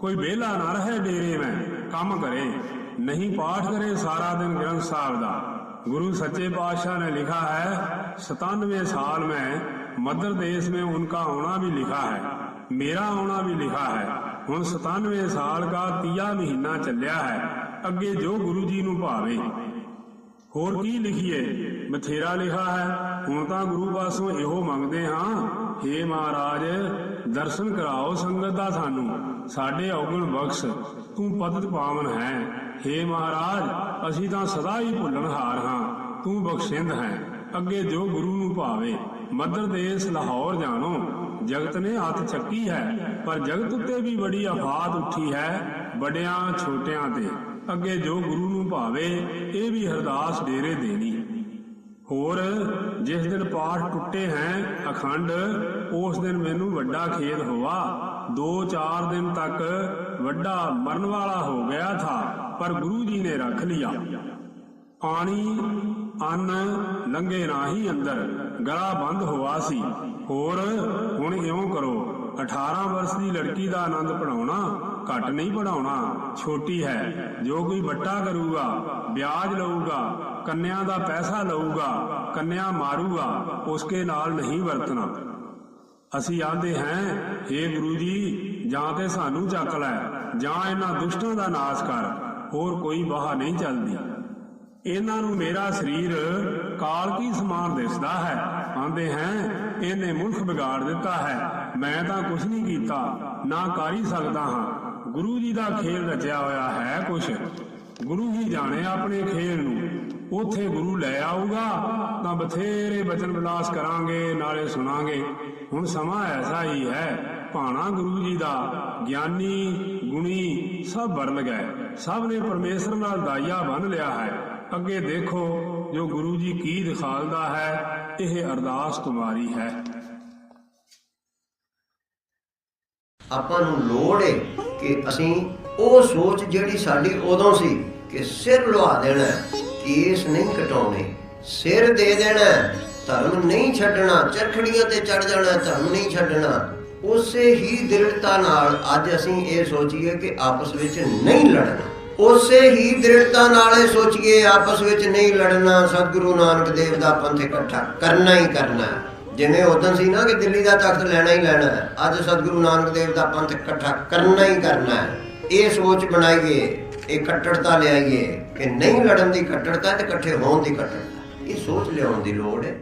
ਕੋਈ ਵਿਹਲਾ ਨਾ ਰਹੇ ਡੇਰੇ ਮੈਂ ਕੰਮ ਕਰੇ ਨਹੀਂ ਪਾਠ ਕਰੇ ਸਾਰਾ ਦਿਨ ਗ੍ਰੰਥ ਸਾਹਿਬ ਦਾ गुरु सच्चे पातशाह ने लिखा है सतानवे साल में मध्य देश में उनका आना भी लिखा है मेरा आना भी लिखा है ਹੁਣ 97 ਸਾਲ ਦਾ ਤੀਆ ਮਹੀਨਾ ਚੱਲਿਆ ਹੈ ਅੱਗੇ ਜੋ ਗੁਰੂ ਜੀ ਨੂੰ ਭਾਵੇ ਹੋਰ ਕੀ ਲਿਖੀਏ ਬਥੇਰਾ ਲਿਖਾ ਹੈ ਹੁਣ ਤਾਂ ਗੁਰੂ ਪਾਸੋਂ ਇਹੋ ਮੰਗਦੇ ਹਾਂ हे ਮਹਾਰਾਜ, ਦਰਸ਼ਨ ਕਰਾਓ ਸੰਗਤ ਦਾ ਸਾਨੂੰ। ਸਾਡੇ ਔਗਣ ਬਖਸ਼, ਤੂੰ ਪਤਿਤ ਪਾਵਨ ਹੈ। हे ਮਹਾਰਾਜ, ਅਸੀਂ ਤਾਂ ਸਦਾ ਹੀ ਭੁੱਲਣ ਹਾਰ ਹਾਂ। ਤੂੰ ਬਖਸ਼ਿੰਦ ਹੈ। ਅੱਗੇ ਜੋ ਗੁਰੂ ਨੂੰ ਭਾਵੇ, ਮਦਰ ਦੇਸ ਲਾਹੌਰ ਜਾਣੋ। ਜਗਤ ਨੇ ਹੱਥ ਚੱਕੀ ਹੈ, ਪਰ ਜਗਤ ਉੱਤੇ ਵੀ ਬੜੀ ਆਫਾਤ ਉੱਠੀ ਹੈ, ਵੱਡਿਆਂ ਛੋਟਿਆਂ ਤੇ। ਅੱਗੇ ਜੋ ਗੁਰੂ ਨੂੰ ਭਾਵੇ, ਇਹ ਵੀ ਹਰਦਾਸ ਡੇਰੇ ਦੇਣੀ। ਹੋਰ ਜਿਸ ਦਿਨ ਪਾਠ ਟੁੱਟੇ ਹੈ ਅਖੰਡ, ਉਸ ਦਿਨ ਮੈਨੂੰ ਵੱਡਾ ਖੇਦ ਹੋਆ। 2-4 ਦਿਨ ਤੱਕ ਵੱਡਾ ਮਰਨ ਵਾਲਾ ਹੋ ਗਿਆ ਥਾ, ਪਰ ਗੁਰੂ ਜੀ ਨੇ ਰੱਖ ਲਿਆ। ਪਾਣੀ, ਅੰਨ ਲੰਗੇ ਨਾਹੀ ਅੰਦਰ, ਗਲਾ ਬੰਦ ਹੋਆ ਸੀ। ਹੋਰ ਹੁਣ ਇਉਂ ਕਰੋ 18 ਵਰਸ ਦੀ ਲੜਕੀ ਦਾ ਆਨੰਦ ਪੜਾਉਣਾ ਘੱਟ ਨਹੀਂ ਪੜਾਉਣਾ ਛੋਟੀ ਹੈ, ਜੋ ਕੋਈ ਵੱਟਾ ਕਰੂਗਾ, ਵਿਆਜ ਲਊਗਾ ਕੰਨਿਆ ਦਾ ਪੈਸਾ ਲਊਗਾ, ਕੰਨਿਆ ਮਾਰੂਗਾ, ਉਸਕੇ ਨਾਲ ਨਹੀਂ ਵਰਤਣਾ। ਅਸੀਂ ਆਂਦੇ ਹਾਂ हे ਗੁਰੂ ਜੀ, ਜਾਂ ਤੇ ਸਾਨੂੰ ਚੱਕ ਲੈ, ਜਾਂ ਇਹਨਾਂ ਦੁਸ਼ਟਾਂ ਦਾ ਨਾਸ਼ ਕਰ, ਹੋਰ ਕੋਈ ਬਾਹ ਨਹੀਂ ਚੱਲਦੀ। ਇਹਨਾਂ ਨੂੰ ਮੇਰਾ ਸਰੀਰ ਕਾਲ ਕੀ ਸਮਾਨ ਦਿਸਦਾ ਹੈ? ਆਂਦੇ ਹੈ, ਇਹਨੇ ਮੁਲਖ ਵਿਗਾੜ ਦਿੱਤਾ ਹੈ, ਮੈਂ ਤਾਂ ਕੁਝ ਨਹੀਂ ਕੀਤਾ, ਨਾ ਕਰ ਹੀ ਸਕਦਾ ਹਾਂ। ਗੁਰੂ ਜੀ ਦਾ ਖੇਲ ਰਚਿਆ ਹੋਇਆ ਹੈ ਕੁਛ। ਗੁਰੂ ਹੀ ਜਾਣੇ ਆਪਣੇ ਖੇਲ ਨੂੰ। ਉਥੇ ਗੁਰੂ ਲੈ ਆਊਗਾ, ਤਾਂ ਬਥੇਰੇ ਬਚਨ ਵਿਲਾਸ ਕਰਾਂਗੇ, ਨਾਲੇ ਸੁਣਾਂਗੇ। ਹੁਣ ਸਮਾਂ ਐਸਾ ਹੀ ਹੈ, ਭਾਣਾ ਗੁਰੂ ਜੀ ਦਾ ਗਿਆਨੀ, ਗੁਣੀ ਸਭ ਵਰਲ ਗਏ। ਸਭ ਨੇ ਪਰਮੇਸ਼ਰ ਨਾਲ ਦਾਇਆ ਬੰਨ ਲਿਆ ਹੈ। ਅੱਗੇ ਦੇਖੋ ਜੋ ਗੁਰੂ ਜੀ ਕੀ ਦਿਖਾਲਦਾ ਹੈ, ਇਹ ਅਰਦਾਸ ਤੁਮਾਰੀ ਹੈ। ਆਪਾਂ ਨੂੰ ਲੋੜ ਏ ਕਿ ਅਸੀਂ ਉਹ ਸੋਚ ਜਿਹੜੀ ਸਾਡੀ ਉਦੋਂ ਸੀ ਕਿ ਸਿਰ ਲਵਾ ਦੇਣਾ ਕੇਸ ਨਹੀਂ ਕਟਾਉਣੇ, ਸਿਰ ਦੇ ਦੇਣਾ ਧਰਮ ਨਹੀਂ ਛੱਡਣਾ, ਚਰਖੜੀਆਂ ਤੇ ਚੜ ਜਾਣਾ ਧਰਮ ਨਹੀਂ ਛੱਡਣਾ। ਉਸੇ ਹੀ ਦ੍ਰਿੜਤਾ ਨਾਲ ਅੱਜ ਅਸੀਂ ਇਹ ਸੋਚੀਏ ਕਿ ਆਪਸ ਵਿੱਚ ਨਹੀਂ ਲੜਨਾ। ਉਸੇ ਹੀ ਦ੍ਰਿੜਤਾ ਨਾਲ ਇਹ ਸੋਚੀਏ, ਆਪਸ ਵਿੱਚ ਨਹੀਂ ਲੜਨਾ, ਸਤਿਗੁਰੂ ਨਾਨਕ ਦੇਵ ਦਾ ਪੰਥ ਇਕੱਠਾ ਕਰਨਾ ਹੀ ਕਰਨਾ ਜਿਵੇਂ ਉਦੋਂ ਸੀ ਨਾ ਕਿ ਦਿੱਲੀ ਦਾ ਤਖਤ ਲੈਣਾ ਹੀ ਲੈਣਾ ਅੱਜ ਸਤਿਗੁਰੂ ਨਾਨਕ ਦੇਵ ਦਾ ਪੰਥ ਇਕੱਠਾ ਕਰਨਾ ਹੀ ਕਰਨਾ ਹੈ। ਇਹ ਸੋਚ ਬਣਾਈਏ, ਇਹ ਕੱਟੜਤਾ ਲਿਆਈਏ ਕਿ ਨਹੀਂ ਲੜਨ ਦੀ ਕੱਟੜਤਾ ਤੇ ਇਕੱਠੇ ਹੋਣ ਦੀ ਕੱਟੜਤਾ। ਇਹ ਸੋਚ ਲਿਆਉਣ ਦੀ ਲੋੜ ਹੈ।